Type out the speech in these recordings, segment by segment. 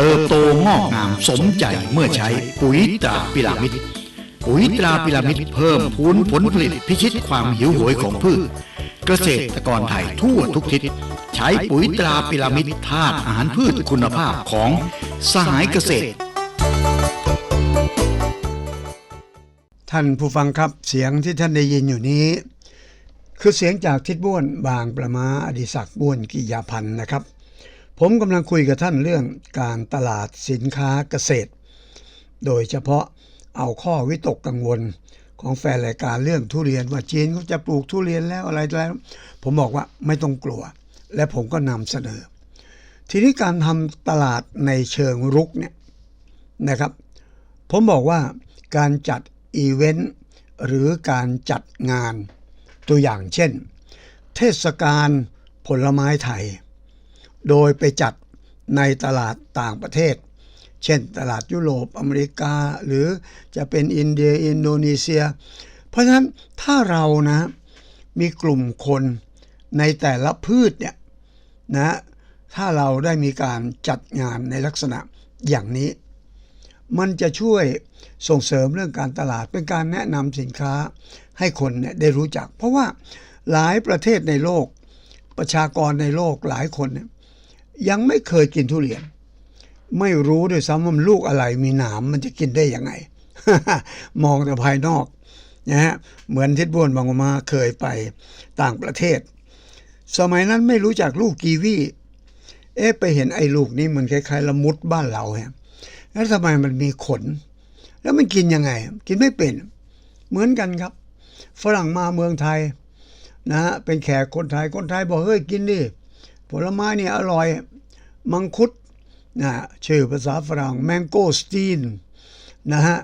เติบโตงอกงามสมใจเมื่อใช้ปุ๋ยตราพิรามิดปุ๋ยตราพิรามิดเพิ่มพูนผลผลิตพิชิตความหิวโหยของพืช เกษตรกรไทยทั่วทุกทิศใช้ปุ๋ยตราพิรามิดธาตุอาหารพืชคุณภาพของสหายเกษตร ท่านผู้ฟังครับเสียงที่ท่านได้ยินอยู่นี้ คือเสียงจากทิดบ้วนบางประมาอดิศักบ้วนกิยาพันธ์นะครับ ผมกำลังคุยกับท่านเรื่องการตลาดสินค้าเกษตร โดยเฉพาะเอาข้อวิตกกังวลของแฟนรายการเรื่องทุเรียนว่าจีนเขาจะปลูกทุเรียนแล้วอะไรแล้ว ผมบอกว่าไม่ต้องกลัว และผมก็นำเสนอ ทีนี้การทำตลาดในเชิงรุกเนี่ยนะครับ ผมบอกว่าการจัดอีเวนต์หรือการจัดงานตัวอย่างเช่น เทศกาลผลไม้ไทย โดยไปจัดในตลาดต่างประเทศ เช่นตลาดยุโรปอเมริกา หรือจะเป็นอินเดียอินโดนีเซีย เพราะฉะนั้นถ้าเรานะมีกลุ่มคนในแต่ละพืชเนี่ยนะถ้าเราได้มีการจัดงานในลักษณะอย่างนี้ มันจะช่วยส่งเสริมเรื่องการตลาดเป็นการแนะนำสินค้าให้คนเนี่ยได้รู้จัก เพราะว่าหลายประเทศในโลก ประชากรในโลกหลายคนเนี่ย ยังไม่เคยกินทุเรียน ไม่รู้ด้วยซ้ำว่าลูกอะไรมีหนามมันจะกินได้ยังไง มองแต่ภายนอกนะฮะเหมือนทิดบ้วนบางมาเคยไปต่างประเทศ สมัยนั้นไม่รู้จักลูกกีวีเอ๊ะไปเห็นไอ้ลูกนี้มันคล้ายๆละมุดบ้านเราฮะแล้วทำไมมันมีขน แล้วมันกินยังไง กินไม่เป็น เหมือนกันครับ ฝรั่งมาเมืองไทยนะฮะเป็นแขกคนไทยคนไทยบอกเฮ้ยกินดิ ผลไม้เนี่ยอร่อย มังคุดนะชื่อภาษาฝรั่งแมงโกสตีนนะฮะ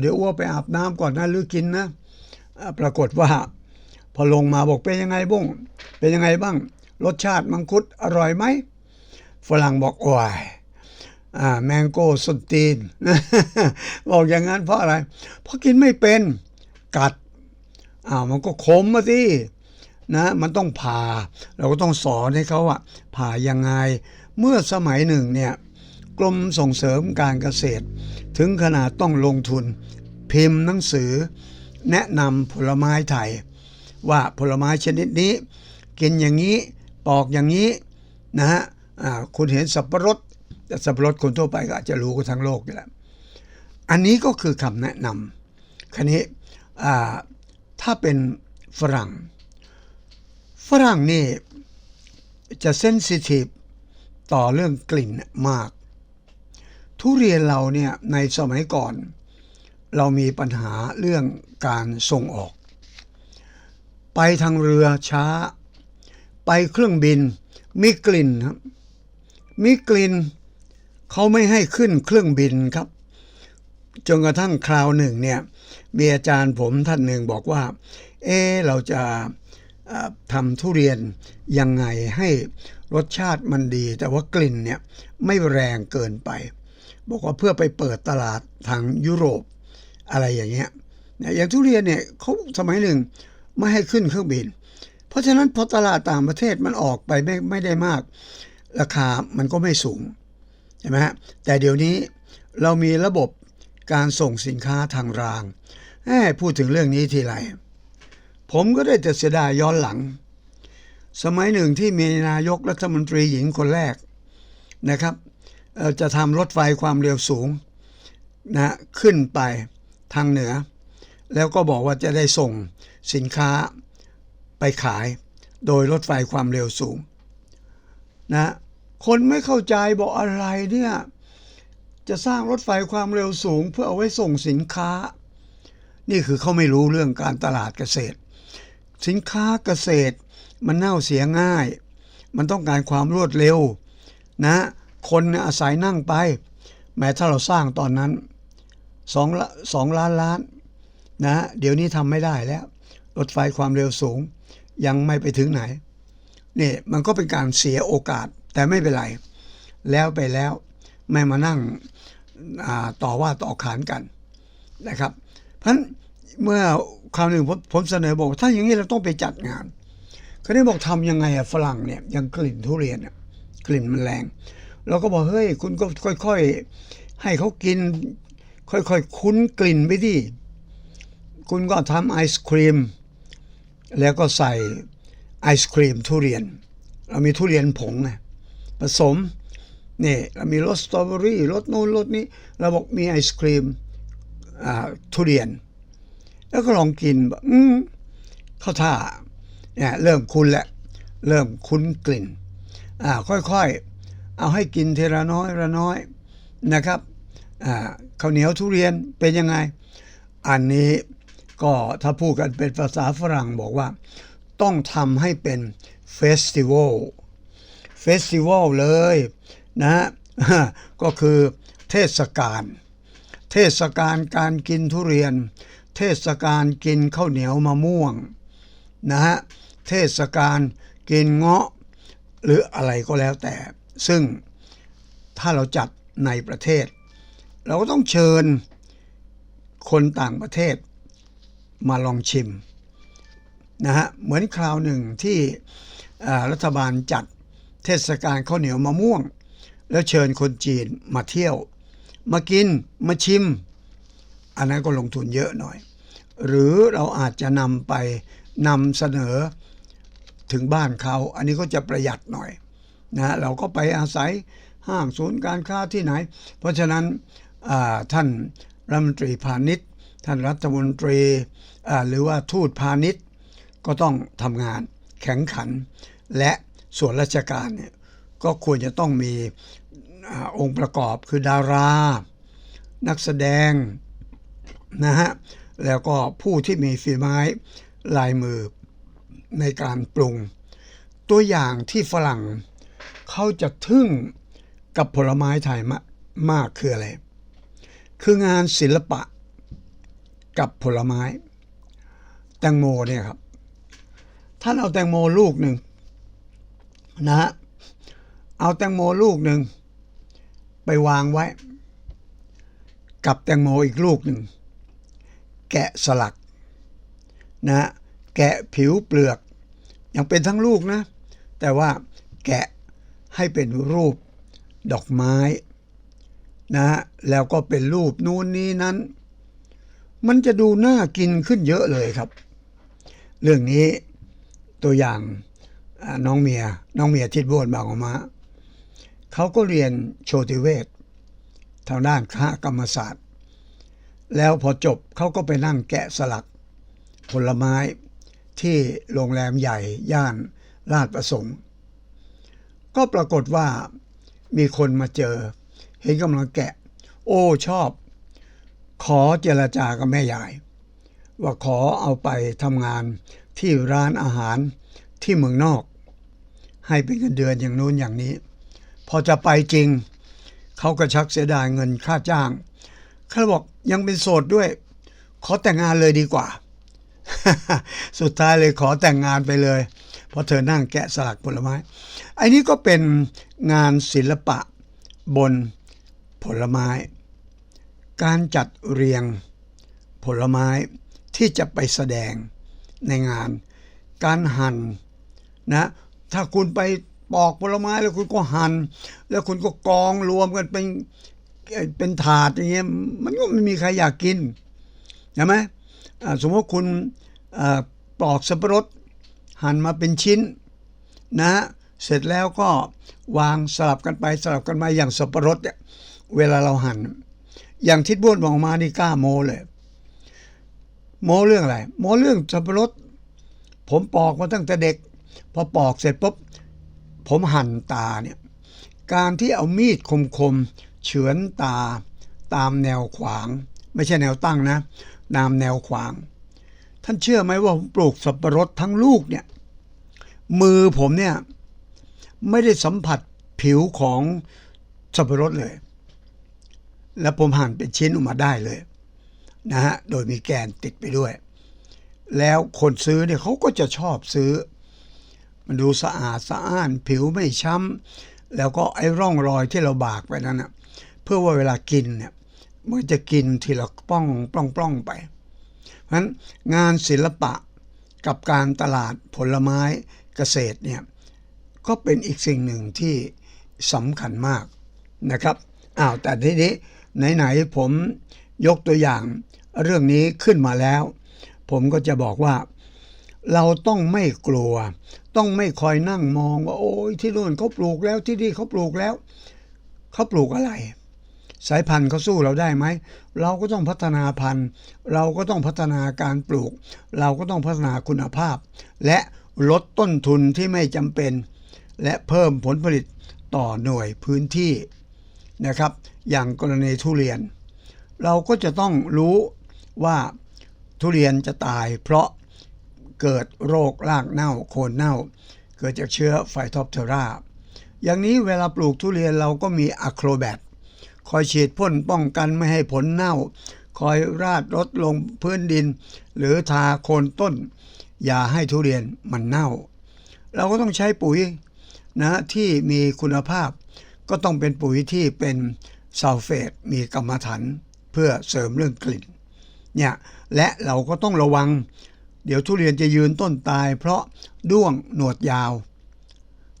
เดี๋ยวอ้วไปอาบน้ำก่อนนะหรือกินนะ ปรากฏว่า พอลงมาบอกเป็นยังไงบ้งเป็นยังไงบ้าง รสชาติมังคุดอร่อยไหมฝรั่งบอกโอ้ยอ่าแมงโก้สตีน บอกอย่างนั้นเพราะอะไร เพราะกินไม่เป็นกัดอ้าวมันก็ขมมาสิ นะมันต้องผ่า เราก็ต้องสอนให้เขาว่าผ่ายังไง เมื่อสมัยหนึ่งเนี่ยกรมส่งเสริมการเกษตร ถึงขนาดต้องลงทุน พิมพ์หนังสือ แนะนำผลไม้ไทย ว่าผลไม้ชนิดนี้ กินอย่างนี้ปอกอย่างนี้นะฮะคุณเห็นสับปะรดแต่สับปะรดคนทั่วไปก็อาจจะรู้กันทั้งโลกอยู่แล้วอันนี้ก็คือคำแนะนำคันนี้ถ้าเป็นฝรั่ง ฝรั่งนี่จะเซนซิทีฟต่อเรื่องกลิ่นมาก ทุเรียนเราเนี่ยในสมัยก่อน เรามีปัญหาเรื่องการส่งออก ไปทางเรือช้า ไปเครื่องบินมีกลิ่นครับมีกลิ่นเขาไม่ให้ขึ้นเครื่องบินครับ จนกระทั่งคราวหนึ่งเนี่ยมีอาจารย์ผมท่านหนึ่งบอกว่า เออเราจะ ทำทุเรียนยังไงให้รสชาติมันดี แต่ว่ากลิ่นเนี่ยไม่แรงเกินไป บอกว่าเพื่อไปเปิดตลาดทางยุโรปอะไรอย่างเงี้ยนะอย่างทุเรียนเนี่ยเขาสมัยหนึ่งไม่ให้ขึ้นเครื่องบิน เพราะฉะนั้นพอตลาดต่างประเทศมันออกไปไม่ไม่ได้มาก ราคามันก็ไม่สูงใช่ไหมฮะแต่เดี๋ยวนี้เรามีระบบการส่งสินค้าทางรางแหมพูดถึงเรื่องนี้ทีไร ผมก็ได้แต่เสียดายย้อนหลัง สมัยหนึ่งที่มีนายกรัฐมนตรีหญิงคนแรกนะครับจะทำรถไฟความเร็วสูงนะขึ้นไปทางเหนือ แล้วก็บอกว่าจะได้ส่งสินค้าไปขายโดยรถไฟความเร็วสูงนะคนไม่เข้าใจบอกอะไรเนี่ยจะสร้างรถไฟความเร็วสูงเพื่อเอาไว้ส่งสินค้า นี่คือเขาไม่รู้เรื่องการตลาดเกษตร สินค้าเกษตร มันเน่าเสียง่าย มันต้องการความรวดเร็ว นะ คนอาศัยนั่งไป แม้ถ้าเราสร้างตอนนั้นสองสองล้านล้านนะ เดี๋ยวนี้ทำไม่ได้แล้ว รถไฟความเร็วสูง ยังไม่ไปถึงไหนนี่มันก็เป็นการเสียโอกาสแต่ไม่เป็นไร แล้วไปแล้วไม่มานั่งต่อว่าต่อขานกันนะครับ เพราะฉะนั้น เมื่อคราวหนึ่งผมผมเสนอบอกถ้าอย่างนี้เราต้องไปจัดงานเขาได้บอกทำยังไงอะฝรั่งเนี่ยยังกลิ่นทุเรียนอะกลิ่นมันแรงเราก็บอกเฮ้ยคุณก็ค่อย ๆ ให้เขากิน ค่อยๆคุ้นกลิ่นไปดิคุณก็ทำไอศครีม แล้วก็ใส่ไอศครีมทุเรียน เรามีทุเรียนผงไงผสมนี่เรามีรสสตรอเบอรี่รสนู้นรสนี้ เราบอกมีไอศครีมอ่าทุเรียน แล้วก็ลองกินบอกอืมเข้าท่าเนี่ยเริ่มคุ้นแล้วเริ่มคุ้นกลิ่น อ่า ค่อยๆ เอาให้กินเทละน้อยละน้อยนะครับ อ่าข้าวเหนียวทุเรียนเป็นยังไง อันนี้ก็ถ้าพูดกันเป็นภาษาฝรั่งบอกว่า ต้องทำให้เป็นเฟสติวัลเฟสติวัลเลยนะก็คือเทศกาล เทศกาลการกินทุเรียน เทศกาลกินข้าวเหนียวมะม่วงนะฮะเทศกาลกินเงาะ หรืออะไรก็แล้วแต่ ซึ่งถ้าเราจัดในประเทศ เราก็ต้องเชิญคนต่างประเทศมาลองชิมนะฮะเหมือนคราวหนึ่งที่รัฐบาลจัดเทศกาลข้าวเหนียวมะม่วง แล้วเชิญคนจีนมาเที่ยว มากินมาชิม อันนั้นก็ลงทุนเยอะหน่อย หรือเราอาจจะนำไปนำเสนอถึงบ้านเขา อันนี้ก็จะประหยัดหน่อยนะเราก็ไปอาศัยห้างศูนย์การค้าที่ไหน เพราะฉะนั้นท่านรัฐมนตรีพาณิชย์ ท่านรัฐมนตรีหรือว่าทูตพาณิชย์ก็ต้องทำงานแข็งขัน และส่วนราชการเนี่ยก็ควรจะต้องมีอองค์ประกอบคือดารา นักแสดง นะฮะแล้วก็ผู้ที่มีฝีไม้ลายมือในการปรุง ตัวอย่างที่ฝรั่งเขาจะทึ่งกับผลไม้ไทยมามากคืออะไร คืองานศิลปะกับผลไม้ แตงโมเนี่ยครับ ท่านเอาแตงโมลูกหนึ่งนะฮะเอาแตงโมลูกหนึ่งไปวางไว้ กับแตงโมอีกลูกหนึ่ง แกะสลักนะแกะผิวเปลือก ยังเป็นทั้งลูกนะ แต่ว่าแกะให้เป็นรูปดอกไม้นะแล้วก็เป็นรูปนู้นนี้นั้น มันจะดูน่ากินขึ้นเยอะเลยครับ เรื่องนี้ตัวอย่างน้องเมียน้องเมียทิดโบนบางออกมาเขาก็เรียนโชติเวศทางด้านคกรรมศาสตร์ แล้วพอจบเขาก็ไปนั่งแกะสลัก ผลไม้ที่โรงแรมใหญ่ย่านลาดประสงค์ ก็ปรากฏว่ามีคนมาเจอ เห็นกำลังแกะ โอ้ชอบ ขอเจรจากับแม่ยาย ว่าขอเอาไปทำงานที่ร้านอาหารที่เมืองนอก ให้เป็นเงินเดือนอย่างนู้นอย่างนี้ พอจะไปจริง เขาก็ชักเสียดายเงินค่าจ้าง เขาบอกยังเป็นโสดด้วย ขอแต่งงานเลยดีกว่า สุดท้ายเลยขอแต่งงานไปเลยเพราะเธอนั่งแกะสลักผลไม้ไอ้นี้ก็เป็นงานศิลปะบนผลไม้ การจัดเรียงผลไม้ที่จะไปแสดงในงาน การหั่นนะถ้าคุณไปปอกผลไม้แล้วคุณก็หั่นแล้วคุณก็กองรวมกันเป็น เป็นถาดอย่างเงี้ยมันก็ไม่มีใครอยากกินใช่ไหมสมมติคุณอ่าปอกสับปะรดหั่นมาเป็นชิ้นนะฮะเสร็จแล้วก็วางสลับกันไปสลับกันมาอย่างสับปะรดเนี่ยเวลาเราหั่นอย่างทิดบ้วนบอกมานี่กล้าโมเลย โมเรื่องอะไรโมเรื่องสับปะรดผมปอกมาตั้งแต่เด็ก พอปอกเสร็จปุ๊บผมหั่นตาเนี่ยการที่เอามีดคม เฉือนตาตามแนวขวาง ไม่ใช่แนวตั้งนะตามแนวขวาง ท่านเชื่อไหมว่าผมปลูกสับปะรดทั้งลูกเนี่ย มือผมเนี่ย ไม่ได้สัมผัสผิวของสับปะรดเลย แล้วผมหั่นเป็นชิ้นออกมาได้เลยนะฮะโดยมีแกนติดไปด้วย แล้วคนซื้อเนี่ยเขาก็จะชอบซื้อ มันดูสะอาดสะอ้าน ผิวไม่ช้ำแล้วก็ไอ้ร่องรอยที่เราบากไปนั้นนะ เพื่อว่าเวลากินเนี่ยมันจะกินทีละป้องปล้องปล้องไป เพราะฉะนั้นงานศิลปะกับการตลาดผลไม้เกษตรเนี่ยก็เป็นอีกสิ่งหนึ่งที่สำคัญมากนะครับอ้าวแต่ทีนี้ไหนๆผมยกตัวอย่างเรื่องนี้ขึ้นมาแล้ว ผมก็จะบอกว่า เราต้องไม่กลัว ต้องไม่คอยนั่งมองว่า โอ้ยที่โน่นเขาปลูกแล้วที่นี่เขาปลูกแล้วเขาปลูกอะไร สายพันธุ์เขาสู้เราได้ไหม เราก็ต้องพัฒนาพันธุ์ เราก็ต้องพัฒนาการปลูก เราก็ต้องพัฒนาคุณภาพ และลดต้นทุนที่ไม่จำเป็น และเพิ่มผลผลิตต่อหน่วยพื้นที่นะครับ อย่างกรณีทุเรียน เราก็จะต้องรู้ว่าทุเรียนจะตายเพราะเกิดโรครากเน่าโคนเน่า เกิดจากเชื้อไฟทอปเทราอย่างนี้เวลาปลูกทุเรียนเราก็มีอะโครแบต คอยฉีดพ่นป้องกันไม่ให้ผลเน่า คอยราดรถลงพื้นดิน หรือทาโคนต้น อย่าให้ทุเรียนมันเน่า เราก็ต้องใช้ปุ๋ยนะที่มีคุณภาพ ก็ต้องเป็นปุ๋ยที่เป็นซัลเฟตมีกรรมฐานเพื่อเสริมเรื่องกลิ่นเนี่ยและเราก็ต้องระวัง เดี๋ยวทุเรียนจะยืนต้นตาย เพราะด้วงหนวดยาว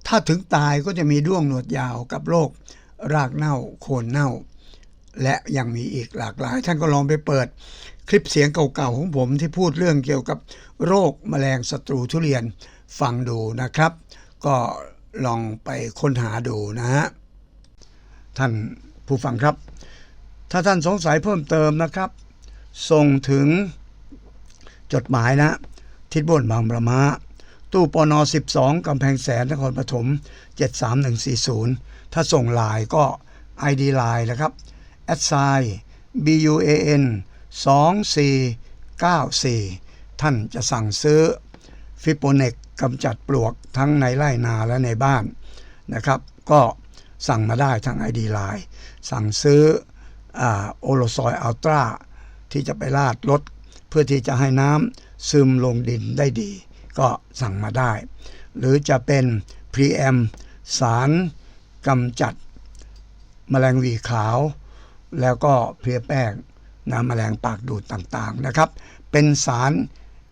ถ้าถึงตายก็จะมีด้วงหนวดยาวกับโรค รากเน่าโคนเน่า และยังมีอีกหลากหลาย ท่านก็ลองไปเปิด คลิปเสียงเก่าๆของผมที่พูดเรื่องเกี่ยวกับโรคแมลงศัตรูทุเรียนฟังดูนะครับ ก็ลองไปค้นหาดูนะฮะท่านผู้ฟังครับ ถ้าท่านสงสัยเพิ่มเติมนะครับ ส่งถึงจดหมายนะ ทิศบนบางประมา ตู้ปน12กำแพงแสนนครปฐม73140 ถ้าส่งลน์ก็ ID ไลน์นะครับ a d s i BUAN 2494 ท่านจะสั่งซื้อฟิโปเนกกำจัดปลวกทั้งในไร่นาและในบ้านนะครับ ก็สั่งมาได้ทาง ID ไลน์สั่งซื้อโอโลซอยอัลตราที่จะไปลาดรถเพื่อที่จะให้น้ำซึมลงดินได้ดี ก็สั่งมาได้ หรือจะเป็นพรีแอมสารกำจัดแมลงวีขาว แล้วก็เพลียแป้งน้ำแมลงปากดูดต่างๆนะครับ เป็นสาร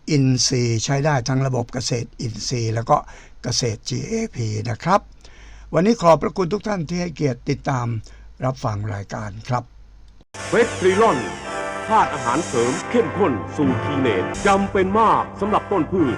อินทรีย์ใช้ได้ทั้งระบบเกษตรอินทรีย์ แล้วก็เกษตร GAP นะครับ วันนี้ขอบพระคุณทุกท่านที่ให้เกียรติติดตามรับฟังรายการครับเวสทริลอนธาตุอาหารเสริมเข้มข้นสูตรทีเนตจำเป็นมากสำหรับต้นพืช